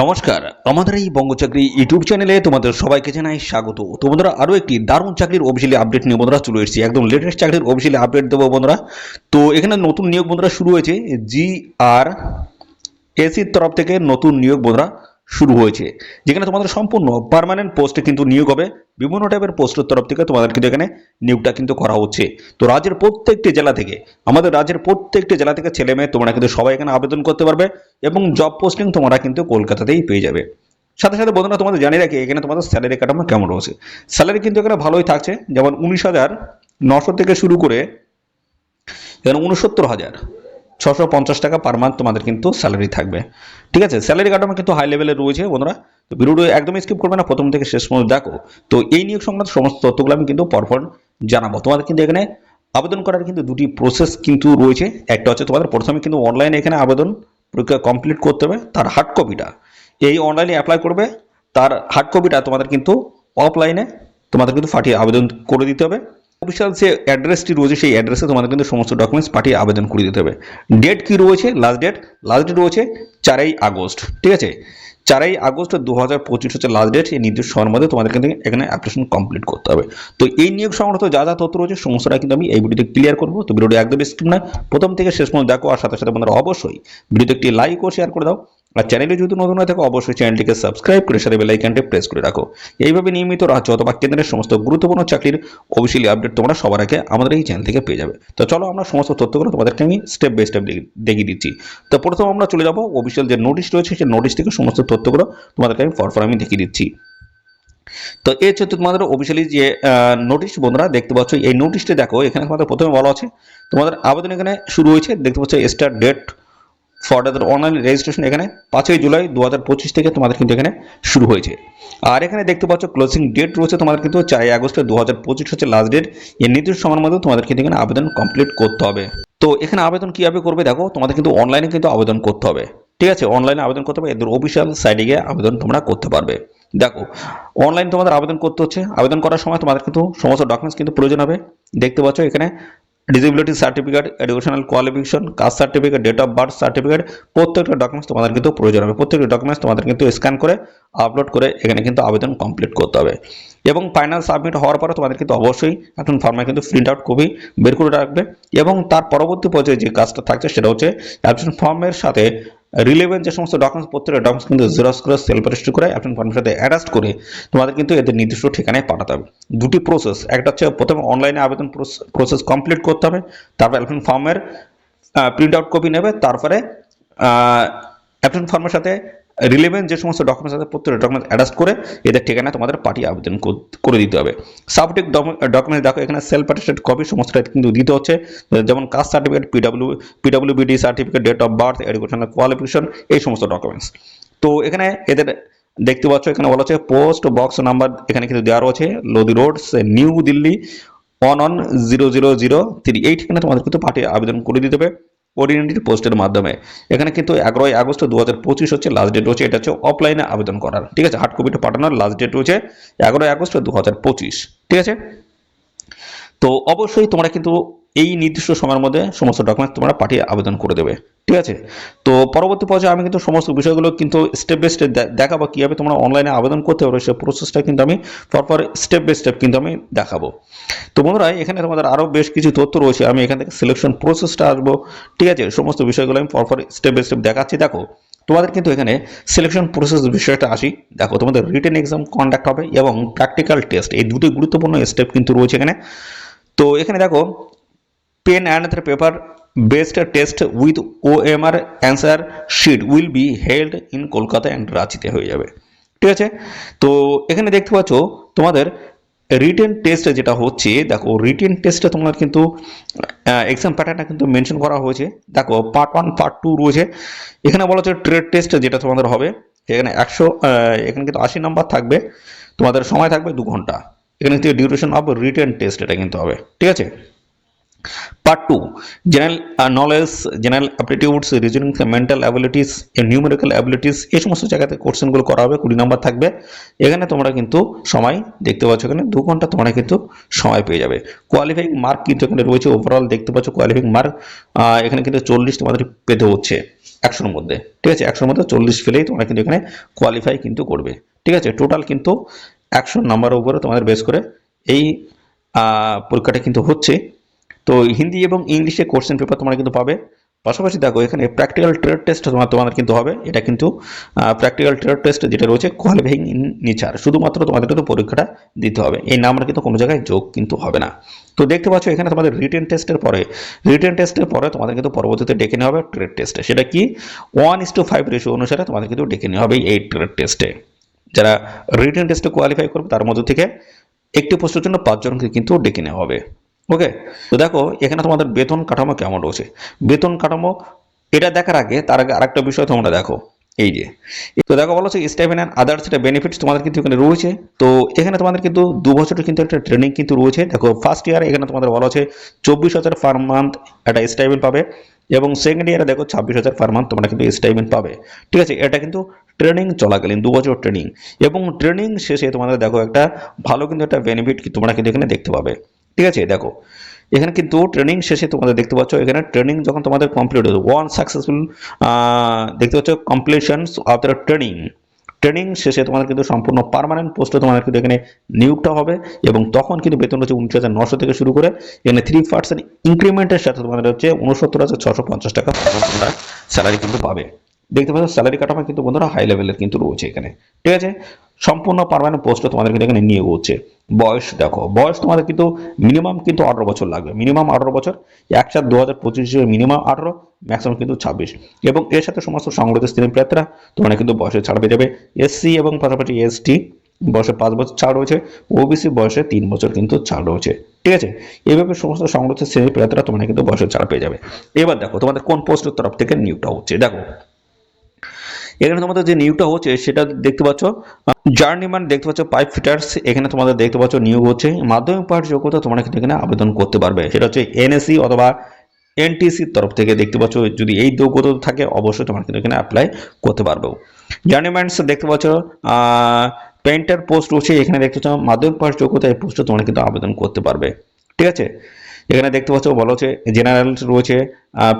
নমস্কার আমাদের এই বঙ্গচাকরি ইউটিউব চ্যানেলে তোমাদের সবাইকে জানাই স্বাগত। তো বন্ধুরা আরও একটি দারুণ চাকরির অফিসিয়ালি আপডেট নিয়ে বন্ধুরা চলে এসেছি। একদম লেটেস্ট চাকরির অফিসিয়ালি আপডেট দেবো বন্ধুরা। তো এখানে নতুন নিয়োগ বন্ধুরা শুরু হয়েছে জি আর এসির তরফ থেকে নতুন নিয়োগ বন্ধুরা। শুরু হয়েছে। যেখানে তোমাদের সম্পূর্ণ পারমানেন্ট পোস্টে কিন্তু নিয়োগ হবে। বিভিন্ন টাইপের পোস্টের তরফ থেকে তোমাদের কিন্তু এখানে নিয়োগটা কিন্তু করা হচ্ছে। তো রাজ্যের প্রত্যেকটি জেলা থেকে, আমাদের রাজ্যের প্রত্যেকটি জেলা থেকে ছেলে মেয়ে তোমরা কিন্তু সবাই এখানে আবেদন করতে পারবে এবং জব পোস্টিং তোমরা কিন্তু কলকাতাতেই পেয়ে যাবে। সাথে সাথে বন্ধুরা তোমাদের জানিয়ে রাখি, এখানে তোমাদের স্যালারি কাঠামো কেমন রয়েছে? স্যালারি কিন্তু এখানে ভালোই থাকছে। যেমন উনিশ হাজার নশো থেকে শুরু করে এখানে উনসত্তর হাজার ছশো পঞ্চাশ টাকা পার মান্থ তোমাদের কিন্তু স্যালারি থাকবে। ঠিক আছে? স্যালারি কাঠামো কিন্তু হাই লেভেলে রয়েছে বন্ধুরা। তো ভিডিওটি একদমই স্কিপ করবে না, প্রথম থেকে শেষ পর্যন্ত দেখো। তো এই নিয়োগ সংক্রান্ত সমস্ত তথ্যগুলো আমি কিন্তু পরপর জানাব। তোমাদের কিন্তু এখানে আবেদন করার কিন্তু দুটি প্রসেস কিন্তু রয়েছে। একটা হচ্ছে তোমাদের প্রথমে কিন্তু অনলাইনে এখানে আবেদন পরীক্ষা কমপ্লিট করতে হবে, তার হার্ড কপিটা এই অনলাইনে অ্যাপ্লাই করবে, তার হার্ড কপিটা তোমাদের কিন্তু অফলাইনে তোমাদের কিন্তু ফাটিয়ে আবেদন করে দিতে হবে। অফিসিয়াল যে অ্যাড্রেসটি রয়েছে, সেই অ্যাড্রেসে তোমাদের কিন্তু সমস্ত ডকুমেন্টস পাঠিয়ে আবেদন করে দিতে হবে। ডেট কি রয়েছে? লাস্ট ডেট লাস্ট ডেট রয়েছে চারই আগস্ট, ঠিক আছে? চারই আগস্ট দু হাজার পঁচিশ হচ্ছে লাস্ট ডেট এই নির্দিষ্ট সময়ের মধ্যে তোমাদের কিন্তু এখানে অ্যাপ্লিকেশন কমপ্লিট করতে হবে। তো এই নিয়োগ সংক্রান্ত যা যা তথ্য রয়েছে, সমস্তটা কিন্তু আমি এই ভিডিওতে ক্লিয়ার করব। তো ভিডিওটি একদম স্ক্রিন না। প্রথম থেকে শেষ পর্যন্ত দেখো, আর সাথে সাথে বন্ধুরা অবশ্যই ভিডিওতে একটি লাইক ও শেয়ার করে দাও। আর চ্যানেলে যদি নতুন হয়ে থাকো, অবশ্যই চ্যানেলটিকে সাবস্ক্রাইব করে সাথে বেলাইকানটি প্রেস করে রাখো। এইভাবে নিয়মিত রাজ্য অথবা কেন্দ্রের সমস্ত গুরুত্বপূর্ণ চাকরির অফিসিয়ালি আপডেট তোমরা সবার আগে আমাদের এই চ্যানেল থেকে পেয়ে যাবে। তো চলো আমরা সমস্ত তথ্যগুলো তোমাদেরকে আমি স্টেপ বাই স্টেপ দেখিয়ে দিচ্ছি। তো প্রথম আমরা চলে যাব অফিসিয়াল যে নোটিশ রয়েছে, সেই নোটিশ থেকে সমস্ত তথ্যগুলো তোমাদেরকে আমি ফরফর আমি দেখিয়ে দিচ্ছি। তো এই হচ্ছে তোমাদের অফিসিয়ালি যে নোটিশ বন্ধুরা, দেখতে পাচ্ছ, এই নোটিশটি দেখো, এখানে তোমাদের প্রথমে বলা আছে, তোমাদের আবেদন এখানে শুরু হয়েছে, দেখতে পাচ্ছ start date for the online registration এখানে পাঁচই জুলাই দু হাজার পঁচিশ থেকে তোমাদের কিন্তু এখানে শুরু হয়েছে। আর এখানে দেখতে পাচ্ছ ক্লোজিং ডেট রয়েছে তোমাদের কিন্তু চারই আগস্ট দু হাজার পঁচিশ হচ্ছে লাস্ট ডেট এই নির্দিষ্ট সময়ের মধ্যে তোমাদের কিন্তু এখানে আবেদন কমপ্লিট করতে হবে। তো এখানে আবেদন কীভাবে করবে দেখো, তোমাদের কিন্তু অনলাইনে কিন্তু আবেদন করতে হবে। ঠিক আছে? অনলাইনে আবেদন করতে হবে, এদের অফিসিয়াল সাইটে গিয়ে আবেদন তোমরা করতে পারবে। দেখো অনলাইন তোমাদের আবেদন করতে হচ্ছে। আবেদন করার সময় তোমাদের কিন্তু সমস্ত ডকুমেন্টস কিন্তু প্রয়োজন হবে। দেখতে পাচ্ছ এখানে disability certificate educational qualification caste certificate date of birth certificate প্রত্যেকটা ডকুমেন্টস তোমাদের কিন্তু প্রয়োজন হবে। প্রত্যেকটা ডকুমেন্টস তোমাদের কিন্তু স্ক্যান করে আপলোড করে এখানে কিন্তু আবেদন কমপ্লিট করতে হবে। এবং ফাইনাল সাবমিট হওয়ার পরে তোমাদের কিন্তু অবশ্যই এখন ফর্মে কিন্তু প্রিন্ট আউট কপি বের করে রাখবে। এবং তার পরবর্তী পর্যায়ে যে কাজটা থাকছে সেটা হচ্ছে অ্যাপ্লিকেশন ফর্মের সাথে রিলেভেন্ট যে সমস্ত ডকুমেন্টস প্রত্যেকটা ডকুমেন্টস কিন্তু জেরক্স করে সেলফ রেজিস্টার করে অ্যাপ্লিকেশন ফর্মের সাথে অ্যাটাচ করে তোমাদের কিন্তু এদের নির্দিষ্ট ঠিকানায় পাঠাতে হবে। দুটি প্রসেস একটা হচ্ছে প্রথমে অনলাইনে আবেদন প্রসেস কমপ্লিট করতে হবে, তারপর অ্যাপ্লিকেশন ফর্মের প্রিন্ট আউট কপি নেবে, তারপরে অ্যাপ্লিকেশন ফর্মের সাথে রিলেভেন্ট যে সমস্ত ডকুমেন্টস আছে, প্রত্যেকটা ডকুমেন্টস অ্যাটাচ করে এদের ঠিকানায় তোমাদের পাঠিয়ে আবেদন করে দিতে হবে। সাবটেক ডকুমেন্টস দেখো, এখানে সেলফ অ্যাটেস্টেড কপি সমস্তটা কিন্তু দিতে হচ্ছে। যেমন caste certificate PWD PWBD certificate date of birth educational qualification এই সমস্ত ডকুমেন্টস তো এখানে এদের দেখতে পাচ্ছ, এখানে বলা হচ্ছে পোস্ট বক্স নাম্বার এখানে কিন্তু দেওয়া রয়েছে Lodi road new Delhi one one zero zero zero three এই ঠিকানা তোমাদের কিন্তু পাঠিয়ে আবেদন করে দিতে হবে। অর্ডিনারি পোস্টের মাধ্যমে। এখানে কিন্তু এগারোই আগস্ট দু হাজার পঁচিশ হচ্ছে লাস্ট ডেট রয়েছে, এটা হচ্ছে অফলাইনে আবেদন করার। ঠিক আছে হার্ড কপিটা পাঠানোর লাস্ট ডেট রয়েছে এগারোই আগস্ট দু হাজার পঁচিশ। ঠিক আছে? তো অবশ্যই তোমরা কিন্তু এই নির্দিষ্ট সময়ের মধ্যে সমস্ত ডকুমেন্টস তোমরা পাঠিয়ে আবেদন করে দেবে। ঠিক আছে? তো পরবর্তী পর্যায়ে আমি কিন্তু সমস্ত বিষয়গুলো কিন্তু স্টেপ বাই স্টেপ দেখাবো, কীভাবে তোমরা অনলাইনে আবেদন করতে পারো, সেই প্রসেসটা কিন্তু আমি পরপর স্টেপ বাই স্টেপ কিন্তু আমি দেখাবো। তো বন্ধুরা, এখানে তোমাদের আরও বেশ কিছু তথ্য রয়েছে, আমি এখান থেকে সিলেকশন প্রসেসটা আসব। ঠিক আছে? সমস্ত বিষয়গুলো আমি পরপর স্টেপ বাই স্টেপ দেখাচ্ছি। দেখো, তোমাদের কিন্তু এখানে সিলেকশন প্রসেস বিষয়টা আসি। দেখো, তোমাদের রিটেন এক্সাম কন্ডাক্ট হবে এবং প্র্যাকটিক্যাল টেস্ট এই দুটি গুরুত্বপূর্ণ স্টেপ কিন্তু রয়েছে এখানে। তো এখানে দেখো pen and paper with O M R answer sheet will be held in Kolkata and রাঁচিতে হয়ে যাবে। ঠিক আছে? তো এখানে দেখতে পাচ্ছ, তোমাদের রিটেন টেস্ট যেটা হচ্ছে, দেখো রিটেন টেস্টে তোমার কিন্তু এক্সাম প্যাটার্নটা কিন্তু মেনশন করা হয়েছে। দেখো পার্ট ওয়ান পার্ট টু রয়েছে। এখানে বলা হচ্ছে ট্রেড টেস্ট যেটা তোমাদের হবে। এখানে একশো এখানে কিন্তু আশি নাম্বার থাকবে। তোমাদের সময় থাকবে দু ঘণ্টা। এখানে কিন্তু ডিউরেশন অফ রিটেন টেস্ট এটা কিন্তু হবে। ঠিক আছে? Part two general knowledge general aptitudes reasoning mental abilities numerical abilities এই সমস্ত জায়গাতে কোশ্চেনগুলো করা হবে, কুড়ি নাম্বার থাকবে। এখানে তোমরা কিন্তু সময় দেখতে পাচ্ছ এখানে, দু ঘণ্টা তোমরা কিন্তু সময় পেয়ে যাবে। কোয়ালিফাইং মার্ক কিন্তু এখানে রয়েছে ওভারঅল দেখতে পাচ্ছ কোয়ালিফাইং মার্ক এখানে কিন্তু চল্লিশ তোমাদের পেতে হচ্ছে একশোর মধ্যে। ঠিক আছে? একশোর মধ্যে চল্লিশ ফেলেই তোমরা কিন্তু এখানে কোয়ালিফাই কিন্তু করবে। ঠিক আছে? টোটাল কিন্তু একশো নাম্বারের উপরে তোমাদের বেস করে এই পরীক্ষাটা কিন্তু হচ্ছে। তো হিন্দি এবং ইংলিশে কোশ্চেন পেপার তোমরা কিন্তু পাবে। পাশাপাশি দেখো, এখানে প্র্যাকটিক্যাল ট্রেড টেস্ট তোমার, তোমাদের কিন্তু হবে। এটা কিন্তু প্র্যাকটিক্যাল ট্রেড টেস্ট যেটা রয়েছে কোয়ালিফাইং ইন নেচার শুধুমাত্র তোমাদের কিন্তু পরীক্ষাটা দিতে হবে। এই নাম্বার কিন্তু কোনো জায়গায় যোগ কিন্তু হবে না। তো দেখতে পাচ্ছ, এখানে তোমাদের রিটেন টেস্টের পরে রিটেন টেস্টের পরে তোমাদের কিন্তু পরবর্তীতে ডেকে নেওয়া হবে ট্রেড টেস্টে সেটা কি? One is to five ratio অনুসারে তোমাদের কিন্তু ডেকে নেওয়া হবে এই ট্রেড টেস্টে যারা রিটেন টেস্টে কোয়ালিফাই করবে, তার মধ্যে থেকে একটি পোস্টের জন্য পাঁচজনকে কিন্তু ডেকে নেওয়া হবে। ওকে তো দেখো, এখানে তোমাদের বেতন কাঠামো কেমন রয়েছে? বেতন কাঠামো, এটা দেখার আগে, তার আগে আরেকটা বিষয় তোমরা দেখো। এই যে, তো দেখো, বলো স্টাইপেন অ্যান্ড আদার্স এটা বেনিফিটস তোমাদের কিন্তু এখানে রয়েছে। তো এখানে তোমাদের কিন্তু দু বছরের কিন্তু একটা ট্রেনিং কিন্তু রয়েছে। দেখো ফার্স্ট ইয়ার এখানে তোমাদের বলা হচ্ছে চব্বিশ হাজার পার মান্থ একটা স্টাইপেন পাবে এবং সেকেন্ড ইয়ারে দেখো ছাব্বিশ হাজার পার মান্থ তোমরা কিন্তু স্টাইপেন পাবে। ঠিক আছে, এটা কিন্তু ট্রেনিং চলাকালীন, দু বছর ট্রেনিং এবং ট্রেনিং শেষে তোমাদের দেখো একটা ভালো কিন্তু একটা বেনিফিট তোমরা কিন্তু এখানে দেখতে পাবে। ঠিক আছে? দেখো, এখানে কিন্তু ট্রেনিং শেষে তোমাদের দেখতে পাচ্ছ, এখানে ট্রেনিং যখন তোমাদের কমপ্লিট হবে ওয়ান সাকসেসফুল দেখতে পাচ্ছ completions of the training training শেষে তোমাদের কিন্তু সম্পূর্ণ পার্মানেন্ট পোস্টে তোমাদের কিন্তু এখানে নিয়োগটা হবে এবং তখন কিন্তু বেতন হচ্ছে উনিশ হাজার নশো থেকে শুরু করে এখানে থ্রি পার্সেন্ট ইনক্রিমেন্টের সাথে তোমাদের হচ্ছে উনসত্তর হাজার ছশো পঞ্চাশ টাকা স্যালারি কিন্তু পাবে। দেখতে পাচ্ছ স্যালারি কাঠামো কিন্তু বন্ধুরা হাই লেভেলের কিন্তু রয়েছে এখানে। ঠিক আছে? সম্পূর্ণ পার্মানেন্ট পোস্টে তোমাদের কিন্তু এখানে নিয়োগ হচ্ছে বয়স দেখো, বয়স তোমাদের কিন্তু মিনিমাম কিন্তু আঠারো বছর লাগবে। মিনিমাম আঠারো বছর, এক চার দু হাজার পঁচিশ মিনিমাম আঠারো ম্যাক্সিমাম কিন্তু ছাব্বিশ। এবং এর সাথে সমস্ত সংগঠিত স্ত্রী প্রার্থীরা তোমরা কিন্তু বয়সে ছাড় পেয়ে যাবে। এসসি এবং পাশাপাশি এসটি বয়সে পাঁচ বছর ছাড় রয়েছে। ওবিসি বয়সে তিন বছর কিন্তু ছাড় রয়েছে। ঠিক আছে? এইভাবে সমস্ত সংগঠিত শ্রেণির প্রার্থীরা তোমরা কিন্তু বয়সে ছাড় পেয়ে যাবে। এবার দেখো, তোমাদের কোন পোস্টের তরফ থেকে নিয়োগটা হচ্ছে। দেখো এখানে তোমাদের যে নিয়োগটা হচ্ছে, সেটা দেখতে পাচ্ছ। জার্নিমান দেখতে পাচ্ছ পাইপ ফিটার্স এখানে তোমাদের দেখতে পাচ্ছ নিয়োগ হচ্ছে। মাধ্যমিক পাঠ যোগ্যতা তোমরা কিন্তু এখানে আবেদন করতে পারবে। সেটা হচ্ছে এনএসসি অথবা এনটিসির তরফ থেকে দেখতে পাচ্ছ। যদি এই যোগ্যতা থাকে, অবশ্যই তোমরা কিন্তু এখানে অ্যাপ্লাই করতে পারবে। জার্নি জার্নিম্যান্স দেখতে পাচ্ছ পেন্টার পোস্ট রয়েছে এখানে দেখতে পাচ্ছ, মাধ্যমিক পাঠ যোগ্যতা এই পোস্টে তোমরা কিন্তু আবেদন করতে পারবে। ঠিক আছে? এখানে দেখতে পাচ্ছ বলা হচ্ছে জেনারেল রয়েছে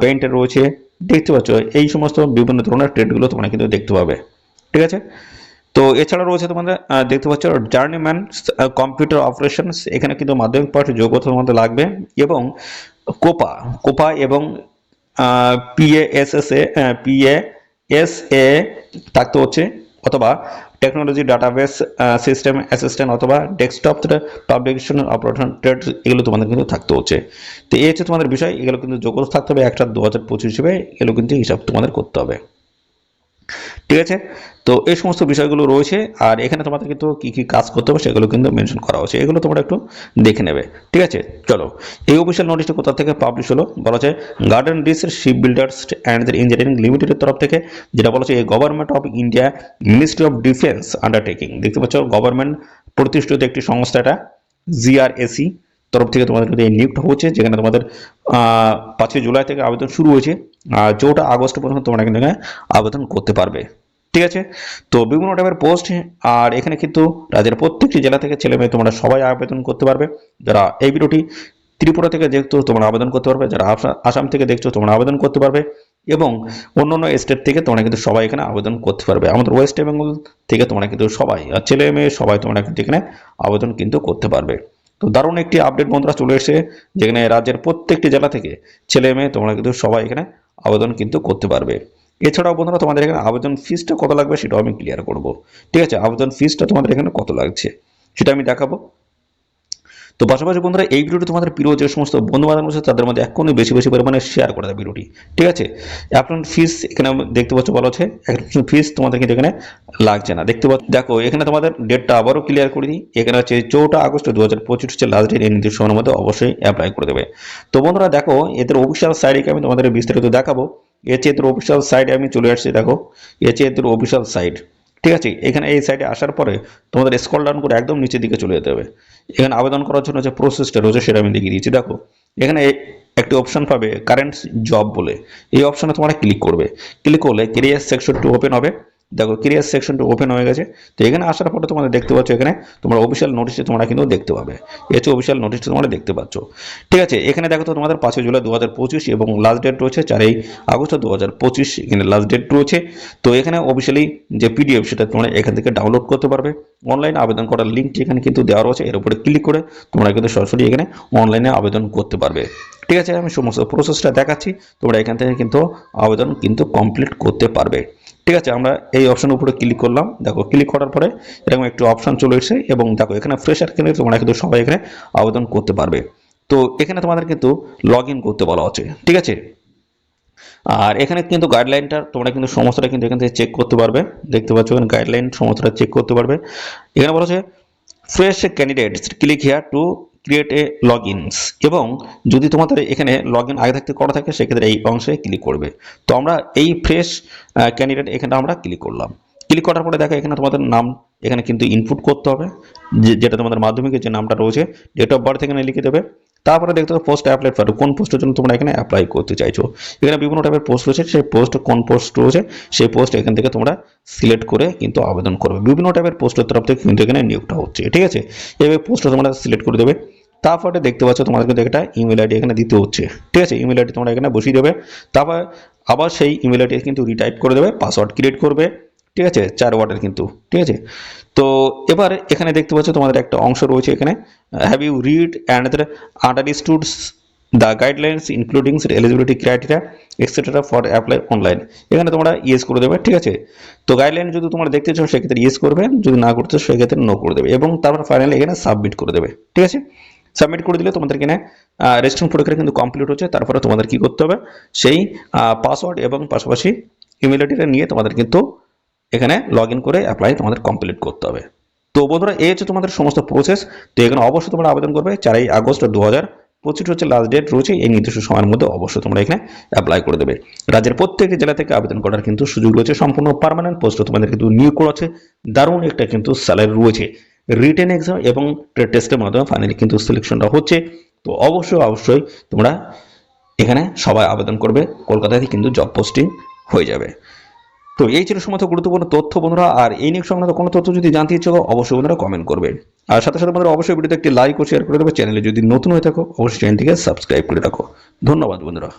পেইন্টার রয়েছে দেখতে পাচ্ছ, এই সমস্ত বিভিন্ন ধরনের ট্রেডগুলো তোমরা কিন্তু দেখতে পাবে। ঠিক আছে? তো এছাড়া রয়েছে তোমাদের দেখতে পাচ্ছ জার্নিম্যান কম্পিউটার অপারেশনস এখানে কিন্তু মাধ্যমিক পাঠ যোগ্যতা তোমাদের লাগবে। এবং কোপা কোপা এবং পিএএসএসএ পিএ এস এ থাকতে হচ্ছে, অথবা টেকনোলজি ডাটাবেস সিস্টেম অ্যাসিস্ট্যান্ট অথবা ডেস্কটপ পাবলিকেশন অপারেশন ট্রেড এগুলো তোমাদের কিন্তু থাকতে হচ্ছে। তো এই হচ্ছে তোমাদের বিষয়, এগুলো কিন্তু যোগ্যতা থাকতে হবে একটা, দু হাজার পঁচিশ হিসেবে এগুলো কিন্তু হিসাব তোমাদের করতে হবে। ঠিক আছে? তো এই সমস্ত বিষয়গুলো রয়েছে, আর এখানে তোমাদের কিন্তু কি কি কাজ করতে হবে সেগুলো কিন্তু মেনশন করা হচ্ছে এগুলো তোমরা একটু দেখে নেবে। ঠিক আছে? চলো। এই অফিসিয়াল নোটিশটা কোথা থেকে পাবলিশ হলো? বলা হচ্ছে Garden Reach Shipbuilders and Engineering লিমিটেডের তরফ থেকে, যেটা বলা হচ্ছে এই government of India ministry of defence undertaking দেখতে পাচ্ছ গভর্নমেন্ট প্রতিষ্ঠিত একটি সংস্থা এটা জিআরএসি তরফ থেকে তোমাদের এই নিয়োগটা হচ্ছে, যেখানে তোমাদের পাঁচই জুলাই থেকে আবেদন শুরু হয়েছে। আর চৌঠা আগস্ট পর্যন্ত তোমরা কিন্তু আবেদন করতে পারবে। ঠিক আছে? তো বিভিন্ন টাইপের পোস্ট আর এখানে কিন্তু রাজ্যের প্রত্যেকটি জেলা থেকে ছেলে মেয়ে তোমরা সবাই আবেদন করতে পারবে। যারা এই ভিডিওটি ত্রিপুরা থেকে দেখছ, তোমরা আবেদন করতে পারবে। যারা আসা- আসাম থেকে দেখছ, তোমরা আবেদন করতে পারবে। এবং অন্য অন্য স্টেট থেকে তোমরা কিন্তু সবাই এখানে আবেদন করতে পারবে। আমাদের ওয়েস্ট বেঙ্গল থেকে তোমরা কিন্তু সবাই, আর ছেলে মেয়ে সবাই তোমরা কিন্তু এখানে আবেদন কিন্তু করতে পারবে। তো দারুণ একটি আপডেট বন্ধুরা চলে এসেছে, যেখানে রাজ্যের প্রত্যেকটি জেলা থেকে ছেলে মেয়ে তোমরা কিন্তু সবাই এখানে আবেদন কিন্তু করতে পারবে। এছাড়াও বন্ধুরা তোমাদের এখানে আবেদন ফিসটা কত লাগবে সেটাও আমি ক্লিয়ার করব। ঠিক আছে, আবেদন ফিসটা তোমাদের এখানে কত লাগছে সেটা আমি দেখাবো। তো পাশাপাশি বন্ধুরা, এই ভিডিওটি তোমাদের প্রিয় যে সমস্ত বন্ধু বান্ধব আছে তাদের মধ্যে এখনই বেশি বেশি পরিমাণে শেয়ার করে দেয় ভিডিওটি। ঠিক আছে? অ্যাপ্লিকেশন ফিস এখানে দেখতে পাচ্ছ বলা হচ্ছে অ্যাপ্লিকেশন ফিস তোমাদের কিন্তু এখানে লাগছে না। দেখতে পাচ্ছ দেখো, এখানে তোমাদের ডেটটা আবারও ক্লিয়ার করে দিই। এখানে হচ্ছে চৌঠা আগস্ট দু হাজার পঁচিশ হচ্ছে লাস্ট ডেট এই নির্দিষ্ট সময়ের মধ্যে অবশ্যই অ্যাপ্লাই করে দেবে। তো বন্ধুরা, দেখো, এদের অফিসিয়াল সাইডে আমি তোমাদের বিস্তারিত দেখাবো। এর চেয়ে এদের অফিসিয়াল সাইডে আমি চলে আসছি, দেখো। এর চেয়ে এদের অফিসিয়াল সাইড ঠিক আছে, এখানে এই সাইডে আসার পরে তোমাদের স্কল ডাউন করে একদম নিচের দিকে চলে যেতে হবে। এখানে আবেদন করার জন্য যে প্রসেসটা রয়েছে সেটা আমি দেখিয়ে দিয়েছি দেখো, এখানে একটি অপশন পাবে কারেন্ট জব বলে। এই অপশনে তোমরা ক্লিক করবে। ক্লিক করলে কেরিয়ার সেকশনটি ওপেন হবে। দেখো ক্রিয়ার সেকশনটা ওপেন হয়ে গেছে। তো এখানে আসার পরে তোমাদের দেখতে পাচ্ছ, এখানে তোমরা অফিসিয়াল নোটিশে তোমরা কিন্তু দেখতে পাবে। হচ্ছে অফিসিয়াল নোটিশটা তোমরা দেখতে পাচ্ছ। ঠিক আছে, এখানে দেখো তো তোমাদের পাঁচই জুলাই দু হাজার পঁচিশ এবং লাস্ট ডেট রয়েছে চারই আগস্ট দু হাজার পঁচিশ। এখানে লাস্ট ডেট রয়েছে। তো এখানে অফিসিয়ালি যে পিডিএফ সেটা তোমরা এখান থেকে ডাউনলোড করতে পারবে। অনলাইনে আবেদন করার লিঙ্কটি এখানে কিন্তু দেওয়া রয়েছে। এর উপরে ক্লিক করে তোমরা কিন্তু সরাসরি এখানে অনলাইনে আবেদন করতে পারবে। ঠিক আছে, আমি সমস্ত প্রসেসটা দেখাচ্ছি। তোমরা এখান থেকে কিন্তু আবেদন কিন্তু কমপ্লিট করতে পারবে। ঠিক আছে, আমরা এই অপশনের উপরে ক্লিক করলাম। দেখো ক্লিক করার পরে এরকম একটু অপশন চলে এসেছে এবং দেখো, এখানে ফ্রেশার কিনে তোমরা কিন্তু সবাই এখানে আবেদন করতে পারবে। তো এখানে তোমাদের কিন্তু লগ করতে বলা হচ্ছে, ঠিক আছে? আর এখানে কিন্তু গাইডলাইনটা তোমরা কিন্তু সমস্তটা কিন্তু এখান থেকে চেক করতে পারবে। দেখতে পাচ্ছ, এখানে গাইডলাইন সমস্তটা চেক করতে পারবে। এখানে বলা হচ্ছে fresh candidates click here to create a logins এবং যদি তোমাদের এখানে লগ ইন আগে থাকতে করা থাকে, সেক্ষেত্রে এই অংশে ক্লিক করবে। তো আমরা এই ফ্রেশ ক্যান্ডিডেট এখানে আমরা ক্লিক করলাম। ক্লিক করার পরে দেখো এখানে তোমাদের নাম, এখানে কিন্তু ইনপুট করতে হবে যেটা তোমাদের মাধ্যমিকের যে নামটা রয়েছে ডেট অফ বার্থ এখানে লিখে দেবে। তারপরে দেখতে হবে পোস্ট অ্যাপ্লাই ফর কোন পোস্টের জন্য তোমরা এখানে অ্যাপ্লাই করতে চাইছো? এখানে বিভিন্ন টাইপের পোস্ট রয়েছে, সেই পোস্ট কোন পোস্ট রয়েছে, সেই পোস্ট এখান থেকে তোমরা সিলেক্ট করে কিন্তু আবেদন করবে। বিভিন্ন টাইপের পোস্টের তরফ থেকে কিন্তু এখানে নিয়োগটা হচ্ছে, ঠিক আছে? এভাবে পোস্টটা তোমরা সিলেক্ট করে দেবে। তারপরে দেখতে পাচ্ছ তোমাদের কিন্তু একটা ইমেল আইডি এখানে দিতে হচ্ছে, ঠিক আছে? ইমেল আইডি তোমরা এখানে বসিয়ে দেবে। তারপর আবার সেই ইমেল আইডি কিন্তু রিটাইপ করে দেবে পাসওয়ার্ড ক্রিয়েট করবে। ঠিক আছে? চার ওয়ার্ডের কিন্তু, ঠিক আছে? তো এবার এখানে দেখতে পাচ্ছ তোমাদের একটা অংশ রয়েছে এখানে। Have you read and understoods the guidelines including eligibility criteria etcetera for apply online এখানে তোমরা ইয়েস করে দেবে, ঠিক আছে? তো গাইডলাইন যদি তোমরা দেখতে চাও, সেক্ষেত্রে ইয়েস করবে, যদি না করতে চাও, সেক্ষেত্রে নো করে দেবে এবং তারপর ফাইনালি এখানে সাবমিট করে দেবে, ঠিক আছে? সাবমিট করে দিলে তোমাদের এখানে রেজিস্ট্রেশন প্রক্রিয়া কিন্তু কমপ্লিট হচ্ছে, তারপরে তোমাদের কি করতে হবে? সেই পাসওয়ার্ড এবং পাশাপাশি আইডিটা নিয়ে তোমাদের কিন্তু এখানে লগ করে অ্যাপ্লাই তোমাদের কমপ্লিট করতে হবে। তো বন্ধুরা, এই হচ্ছে তোমাদের সমস্ত প্রসেস তো এখানে অবশ্যই তোমরা আবেদন করবে। চারই আগস্ট দু হাজার পঁচিশ হচ্ছে লাস্ট ডেট রয়েছে। এই নির্দিষ্ট সময়ের মধ্যে অবশ্যই তোমরা এখানে অ্যাপ্লাই করে দেবে। রাজ্যের প্রত্যেকটি জেলা থেকে আবেদন করার কিন্তু সুযোগ রয়েছে। সম্পূর্ণ পার্মানেন্ট পোস্ট তোমাদের কিন্তু নিয়োগ করা দারুণ একটা কিন্তু স্যালারি রয়েছে। রিটেন এক্সাম এবং ট্রেড টেস্টের মাধ্যমে ফাইনালি কিন্তু সিলেকশনটা হচ্ছে। তো অবশ্যই অবশ্যই তোমরা এখানে সবাই আবেদন করবে। কলকাতায় কিন্তু জব পোস্টিং হয়ে যাবে। তো এই ছিল সমস্ত গুরুত্বপূর্ণ তথ্য বন্ধুরা, আর এই নিয়ে সংক্রান্ত কোনো তথ্য যদি জানতে ইচ্ছে অবশ্যই বন্ধুরা কমেন্ট করবে। আর সাথে সাথে বন্ধুরা, অবশ্যই ভিডিওতে একটি লাইক ও শেয়ার করে দেবে চ্যানেলে যদি নতুন হয়ে থাকো, অবশ্যই চ্যানেলটিকে সাবস্ক্রাইব করে রাখো। ধন্যবাদ বন্ধুরা।